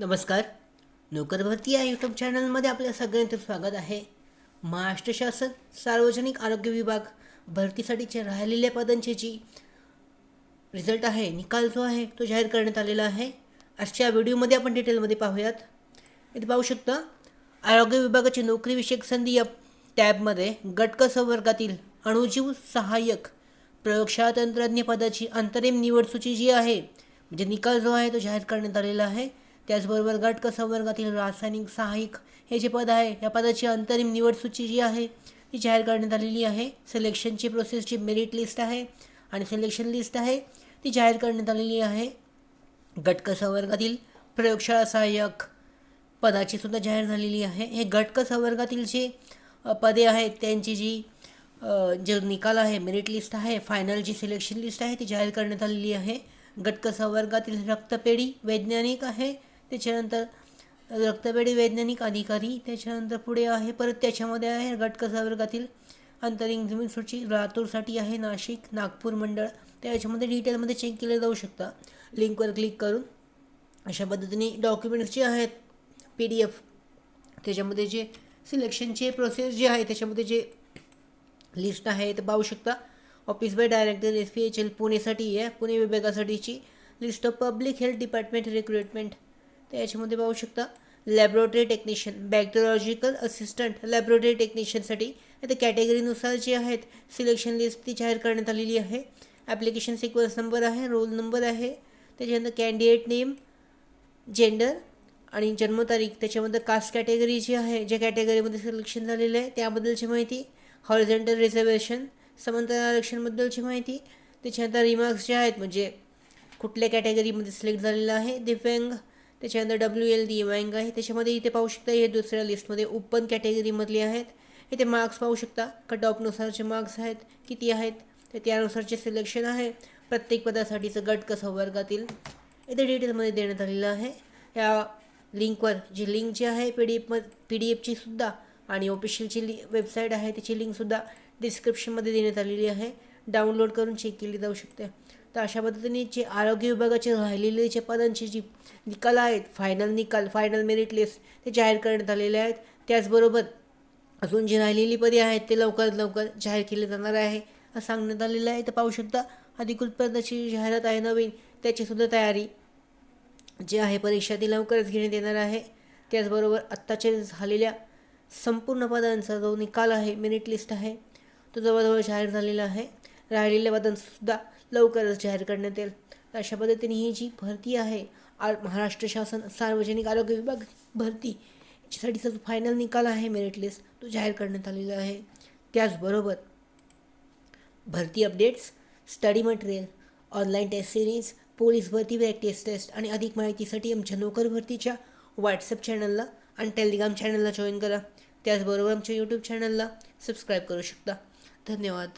नमस्कार. नोकरभरती या यूट्यूब चॅनलमध्ये आपल्या सगळ्यांचं स्वागत आहे. महाराष्ट्र शासन सार्वजनिक आरोग्य विभाग भरतीसाठीच्या राहिलेल्या पदांची जी रिझल्ट आहे निकाल जो आहे तो जाहीर करण्यात आलेला आहे. आजच्या व्हिडिओमध्ये आपण डिटेलमध्ये पाहूयात. इथे पाहू शकता आरोग्य विभागाची नोकरीविषयक संधी या टॅबमध्ये गटक संवर्गातील अणुजीव सहाय्यक प्रयोगशाळा तंत्रज्ञ पदाची अंतरिम निवड सूची जी आहे म्हणजे निकाल जो आहे तो जाहीर करण्यात आलेला आहे. त्याचबरोबर गट क रासायनिक सहाय्यक हे जे पद आहे या पदाची अंतरिम निवडसूची जी आहे ती जाहीर करण्यात आलेली आहे. सिलेक्शनची प्रोसेसची मेरिट लिस्ट आहे आणि सिलेक्शन लिस्ट आहे ती जाहीर करण्यात आलेली आहे. गट क प्रयोगशाळा सहाय्यक पदाची सुद्धा जाहीर झालेली आहे. हे गटक संवर्गातील जे पदे आहेत त्यांची जी जे निकाल आहे मेरिट लिस्ट आहे फायनल जी सिलेक्शन लिस्ट आहे ती जाहीर करण्यात आलेली आहे. गटक संवर्गातील रक्तपेढी वैज्ञानिक आहे त्याच्यानंतर रक्तपेढी वैज्ञानिक अधिकारी त्याच्यानंतर पुढे आहे परत त्याच्यामध्ये आहे गटकसा वर्गातील अंतरिम जमीन सूची लातूरसाठी आहे नाशिक नागपूर मंडळ. त्याच्यामध्ये डिटेलमध्ये चेक केले जाऊ शकता. लिंकवर क्लिक करून अशा पद्धतीने डॉक्युमेंट्स जे आहेत पी डी एफ त्याच्यामध्ये जे सिलेक्शनचे प्रोसेस जे आहे त्याच्यामध्ये जे लिस्ट आहे ते पाहू शकता. Office by director S P H L पुणेसाठी आहे. Pune विभागासाठीची list of public health department recruitment तर याच्यामध्ये पाहू शकता laboratory technician bacteriological assistant laboratory टेक्निशियनसाठी आता कॅटेगरीनुसार जे आहेत सिलेक्शन लिस्ट ती जाहीर करण्यात आलेली आहे. ॲप्लिकेशन सिक्वन्स नंबर आहे रोल नंबर आहे. त्याच्यानंतर कॅन्डिडेट नेम जेंडर आणि जन्मतारीख. त्याच्यामध्ये कास्ट कॅटेगरी जी आहे ज्या कॅटेगरीमध्ये सिलेक्शन झालेलं आहे त्याबद्दलची माहिती. हॉरिझेंटल रिझर्वेशन समांतर आरक्षणबद्दलची माहिती. त्याच्यानंतर रिमार्क्स जे आहेत म्हणजे कुठल्या कॅटेगरीमध्ये सिलेक्ट झालेलं आहे दिव्यांग त्याच्यानंतर डब्ल्यू एल डी वँग आहे त्याच्यामध्ये इथे पाहू शकता हे दुसऱ्या लिस्टमध्ये ओपन कॅटेगरीमधले आहेत. इथे मार्क्स पाहू शकता कट ऑफनुसारचे मार्क्स आहेत किती आहेत तर त्यानुसारचे सिलेक्शन आहे. प्रत्येक पदासाठीचं गट कसं वर्गातील इथे डिटेलमध्ये देण्यात आलेलं आहे. या लिंकवर जी लिंक जी आहे P D F P D एफची सुद्धा आणि ऑफिशियलची लि वेबसाईट आहे त्याची लिंकसुद्धा डिस्क्रिप्शनमध्ये देण्यात आलेली आहे. डाउनलोड करून चेक केली जाऊ शकते. तर अशा पद्धतीने जे आरोग्य विभागाचे राहिलेले जे पदांची जी निकाल आहेत फायनल निकाल फायनल मेरिट लिस्ट ते जाहीर करण्यात आलेले आहेत. त्याचबरोबर अजून जी राहिलेली पदे आहेत ते लवकरात लवकर जाहीर केले जाणार आहे असं सांगण्यात आलेलं आहे. तर पाहू शकता अधिकृत पदाची जाहिरात आहे नवीन त्याचीसुद्धा तयारी जे आहे परीक्षा ती लवकरच घेण्यात येणार आहे. त्याचबरोबर आत्ताच्या झालेल्या संपूर्ण पदांचा जो निकाल आहे मेरिट लिस्ट आहे तो जवळजवळ जाहीर झालेला आहे. राहिलेले पदांचासुद्धा लवकरच जाहीर करण्यात येईल. तर अशा पद्धतीने ही जी भरती आहे आ महाराष्ट्र शासन सार्वजनिक आरोग्य विभाग भरती याच्यासाठीचा जो फायनल निकाल आहे मेरिट लिस्ट तो जाहीर करण्यात आलेला आहे. त्याचबरोबर भरती updates study material online test series police भरती प्रॅक्टिस टेस्ट आणि अधिक माहितीसाठी आमच्या नोकर भरतीच्या व्हॉट्सअप चॅनलला आणि टेलिग्राम चॅनलला जॉईन करा. त्याचबरोबर आमच्या यूट्यूब चॅनलला सबस्क्राईब करू शकता. धन्यवाद.